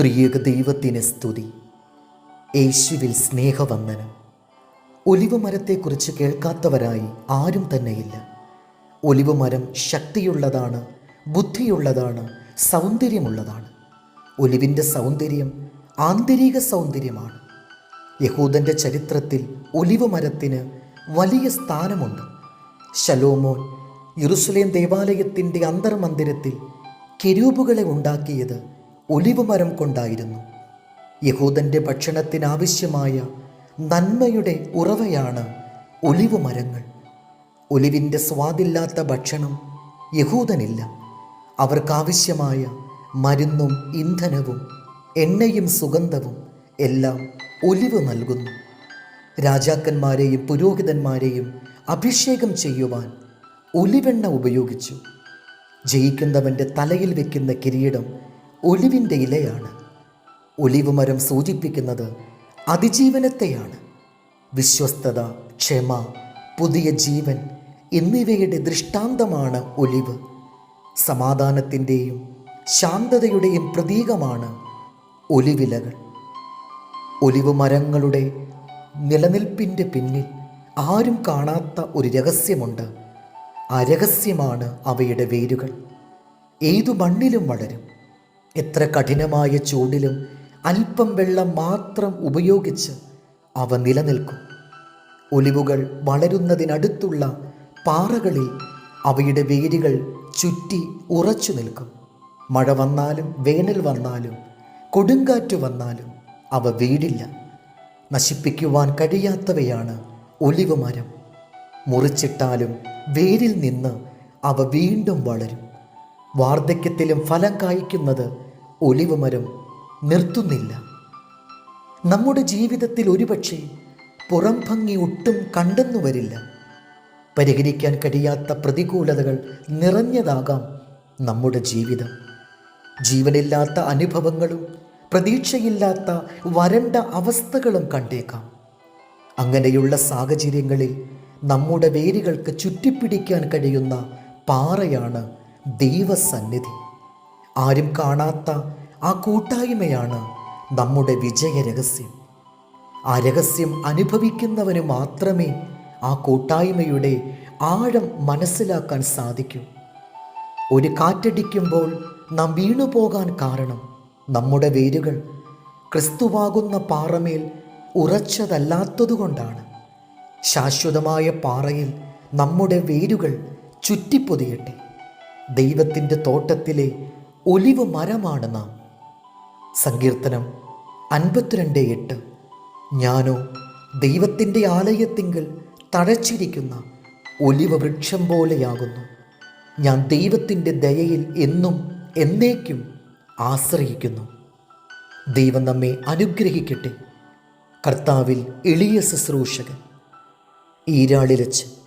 ത്രിയേക ദൈവത്തിന് സ്തുതി. യേശുവിൽ സ്നേഹവന്ദനം. ഒലിവ് മരത്തെക്കുറിച്ച് കേൾക്കാത്തവരായി ആരും തന്നെയില്ല. ഒലിവ് മരം ശക്തിയുള്ളതാണ് ബുദ്ധിയുള്ളതാണ് സൗന്ദര്യമുള്ളതാണ്. ഒലിവിന്റെ സൗന്ദര്യം ആന്തരിക സൗന്ദര്യമാണ്. യഹൂദന്റെ ചരിത്രത്തിൽ ഒലിവ് മരത്തിന് വലിയ സ്ഥാനമുണ്ട്. ശലോമോൻ യെറുസലേം ദേവാലയത്തിന്റെ അന്തർമന്ദിരത്തിൽ കെരൂപുകളെ ഉണ്ടാക്കിയത് ഒലിവ് മരം കൊണ്ടായിരുന്നു. യഹൂദന്റെ ഭക്ഷണത്തിനാവശ്യമായ നന്മയുടെ ഉറവയാണ് ഒലിവ് മരങ്ങൾ. ഒലിവിന്റെ സ്വാദില്ലാത്ത ഭക്ഷണം യഹൂദനില്ല. അവർക്കാവശ്യമായ മരുന്നും ഇന്ധനവും എണ്ണയും സുഗന്ധവും എല്ലാം ഒലിവ് നൽകുന്നു. രാജാക്കന്മാരെയും പുരോഹിതന്മാരെയും അഭിഷേകം ചെയ്യുവാൻ ഒലിവെണ്ണ ഉപയോഗിച്ചു. ജയിക്കുന്നവന്റെ തലയിൽ വെക്കുന്ന കിരീടം ഒലിവിന്റെ ഇലയാണ്. ഒലിവ് മരം സൂചിപ്പിക്കുന്നത് അതിജീവനത്തെയാണ്. വിശ്വസ്തത ക്ഷമ പുതിയ ജീവൻ എന്നിവയുടെ ദൃഷ്ടാന്തമാണ് ഒലിവ്. സമാധാനത്തിന്റെയും ശാന്തതയുടെയും പ്രതീകമാണ് ഒലിവിലകൾ. ഒലിവ് മരങ്ങളുടെ നിലനിൽപ്പിന്റെ പിന്നിൽ ആരും കാണാത്ത ഒരു രഹസ്യമുണ്ട്. ആ രഹസ്യമാണ് അവയുടെ വേരുകൾ. ഏതു മണ്ണിലും വളരും. എത്ര കഠിനമായ ചൂടിലും അല്പം വെള്ളം മാത്രം ഉപയോഗിച്ച് അവ നിലനിൽക്കും. ഒലിവുകൾ വളരുന്നതിനടുത്തുള്ള പാറകളിൽ അവയുടെ വേരുകൾ ചുറ്റി ഉറച്ചു നിൽക്കും. മഴ വന്നാലും വേനൽ വന്നാലും കൊടുങ്കാറ്റ് വന്നാലും അവ വീടില്ല. നശിപ്പിക്കുവാൻ കഴിയാത്തവയാണ് ഒലിവ് മരം മുറിച്ചിട്ടാലും വേരിൽ നിന്ന് അവ വീണ്ടും വളരും. വാർദ്ധക്യത്തിലും ഫലം കായ്ക്കുന്നത് ഒലിവ് മരം നിർത്തുന്നില്ല. നമ്മുടെ ജീവിതത്തിൽ ഒരുപക്ഷെ പുറം ഭംഗി ഒട്ടും കണ്ടെന്നു വരില്ല. പരിഹരിക്കാൻ കഴിയാത്ത പ്രതികൂലതകൾ നിറഞ്ഞതാകാം നമ്മുടെ ജീവിതം. ജീവനില്ലാത്ത അനുഭവങ്ങളും പ്രതീക്ഷയില്ലാത്ത വരണ്ട അവസ്ഥകളും കണ്ടേക്കാം. അങ്ങനെയുള്ള സാഹചര്യങ്ങളിൽ നമ്മുടെ വേരുകൾക്ക് ചുറ്റിപ്പിടിക്കാൻ കഴിയുന്ന പാറയാണ് ദൈവസന്നിധി. ആരും കാണാത്ത ആ കൂട്ടായ്മയാണ് നമ്മുടെ വിജയ രഹസ്യം ആ രഹസ്യം അനുഭവിക്കുന്നവന് മാത്രമേ ആ കൂട്ടായ്മയുടെ ആഴം മനസ്സിലാക്കാൻ സാധിക്കൂ. ഒരു കാറ്റടിക്കുമ്പോൾ നാം വീണുപോകാൻ കാരണം നമ്മുടെ വേരുകൾ ക്രിസ്തുവാകുന്ന പാറമേൽ ഉറച്ചതല്ലാത്തതുകൊണ്ടാണ്. ശാശ്വതമായ പാറയിൽ നമ്മുടെ വേരുകൾ ചുറ്റിപ്പൊതിയട്ടെ. ദൈവത്തിന്റെ തോട്ടത്തിലെ ഒലിവ് മരമാണ് നാം. സങ്കീർത്തനം അൻപത്തിരണ്ട് എട്ട്. ഞാനോ ദൈവത്തിന്റെ ആലയത്തിങ്കിൽ തഴച്ചിരിക്കുന്ന ഒലിവ് വൃക്ഷം പോലെയാകുന്നു. ഞാൻ ദൈവത്തിന്റെ ദയയിൽ എന്നും എന്നേക്കും ആശ്രയിക്കുന്നു. ദൈവം നമ്മെ അനുഗ്രഹിക്കട്ടെ. കർത്താവിൽ എളിയ ശുശ്രൂഷകൻ. ഈരാളിലച്ച്